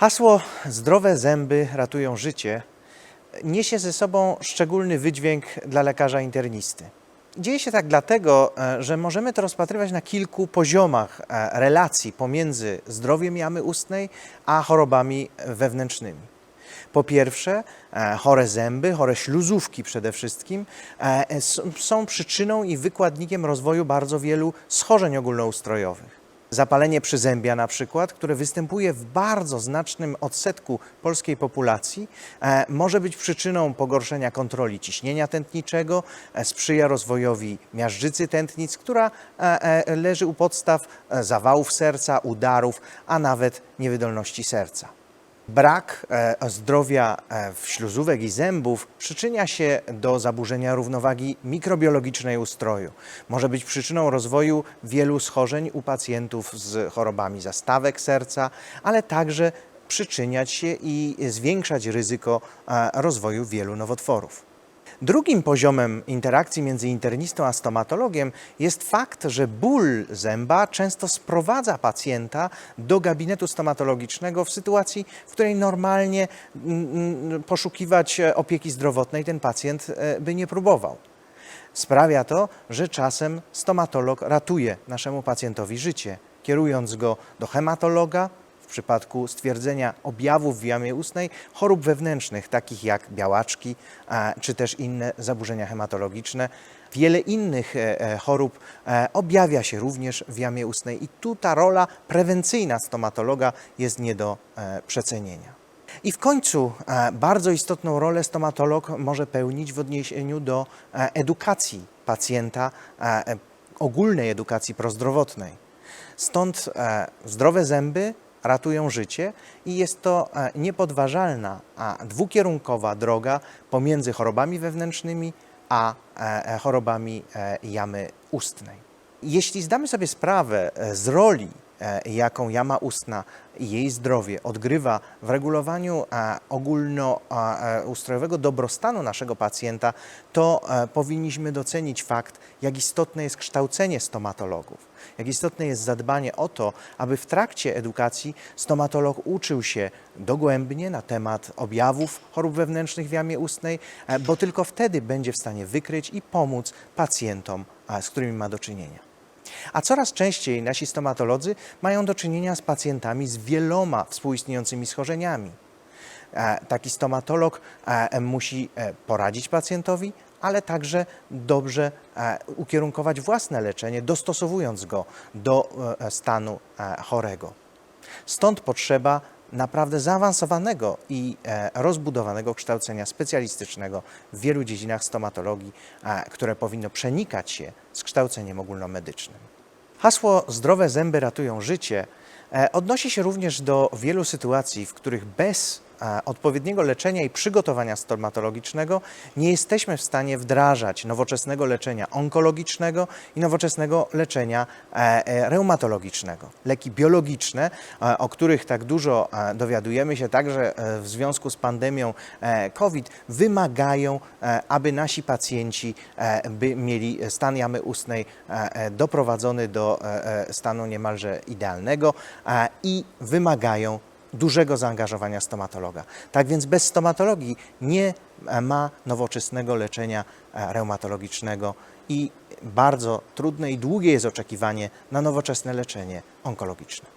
Hasło zdrowe zęby ratują życie niesie ze sobą szczególny wydźwięk dla lekarza internisty. Dzieje się tak dlatego, e, że możemy to rozpatrywać na kilku poziomach e, relacji pomiędzy zdrowiem jamy ustnej a chorobami wewnętrznymi. Po pierwsze, e, chore zęby, chore śluzówki przede wszystkim są przyczyną i wykładnikiem rozwoju bardzo wielu schorzeń ogólnoustrojowych. Zapalenie przyzębia na przykład, które występuje w bardzo znacznym odsetku polskiej populacji, e, może być przyczyną pogorszenia kontroli ciśnienia tętniczego, e, sprzyja rozwojowi miażdżycy tętnic, która e, leży u podstaw zawałów serca, udarów, a nawet niewydolności serca. Brak e, zdrowia e, śluzówek i zębów przyczynia się do zaburzenia równowagi mikrobiologicznej ustroju. Może być przyczyną rozwoju wielu schorzeń u pacjentów z chorobami zastawek serca, ale także przyczyniać się i zwiększać ryzyko e, rozwoju wielu nowotworów. Drugim poziomem interakcji między internistą a stomatologiem jest fakt, że ból zęba często sprowadza pacjenta do gabinetu stomatologicznego w sytuacji, w której normalnie mm, mm, poszukiwać e, opieki zdrowotnej ten pacjent e, by nie próbował. Sprawia to, że czasem stomatolog ratuje naszemu pacjentowi życie, kierując go do hematologa przypadku stwierdzenia objawów w jamie ustnej chorób wewnętrznych, takich jak białaczki czy też inne zaburzenia hematologiczne. Wiele innych e, e, chorób e, objawia się również w jamie ustnej i tu ta rola prewencyjna stomatologa jest nie do przecenienia. I w końcu bardzo istotną rolę stomatolog może pełnić w odniesieniu do edukacji pacjenta, ogólnej edukacji prozdrowotnej. Stąd zdrowe zęby ratują życie i jest to e, niepodważalna, a dwukierunkowa droga pomiędzy chorobami wewnętrznymi a e, e, chorobami jamy ustnej. Jeśli zdamy sobie sprawę z roli, jaką jama ustna i jej zdrowie odgrywa w regulowaniu e, ogólnoustrojowego dobrostanu naszego pacjenta, to e, powinniśmy docenić fakt, jak istotne jest kształcenie stomatologów, jak istotne jest zadbanie o to, aby w trakcie edukacji stomatolog uczył się dogłębnie na temat objawów chorób wewnętrznych w jamie ustnej, e, bo tylko wtedy będzie w stanie wykryć i pomóc pacjentom, z którymi ma do czynienia. A coraz częściej nasi stomatolodzy mają do czynienia z pacjentami z wieloma współistniejącymi schorzeniami. E, Taki stomatolog e, musi e, poradzić pacjentowi, ale także dobrze ukierunkować własne leczenie, dostosowując go do stanu chorego. Stąd potrzeba naprawdę zaawansowanego i e, rozbudowanego kształcenia specjalistycznego w wielu dziedzinach stomatologii, które powinno przenikać się z kształceniem ogólnomedycznym. Hasło zdrowe zęby ratują życie e, odnosi się również do wielu sytuacji, w których bez odpowiedniego leczenia i przygotowania stomatologicznego nie jesteśmy w stanie wdrażać nowoczesnego leczenia onkologicznego i nowoczesnego leczenia e, e, reumatologicznego. Leki biologiczne, e, o których tak dużo dowiadujemy się także w związku z pandemią COVID, wymagają, aby nasi pacjenci by mieli stan jamy ustnej doprowadzony do stanu niemalże idealnego i wymagają dużego zaangażowania stomatologa. Tak więc bez stomatologii nie ma nowoczesnego leczenia e, reumatologicznego i bardzo trudne i długie jest oczekiwanie na nowoczesne leczenie onkologiczne.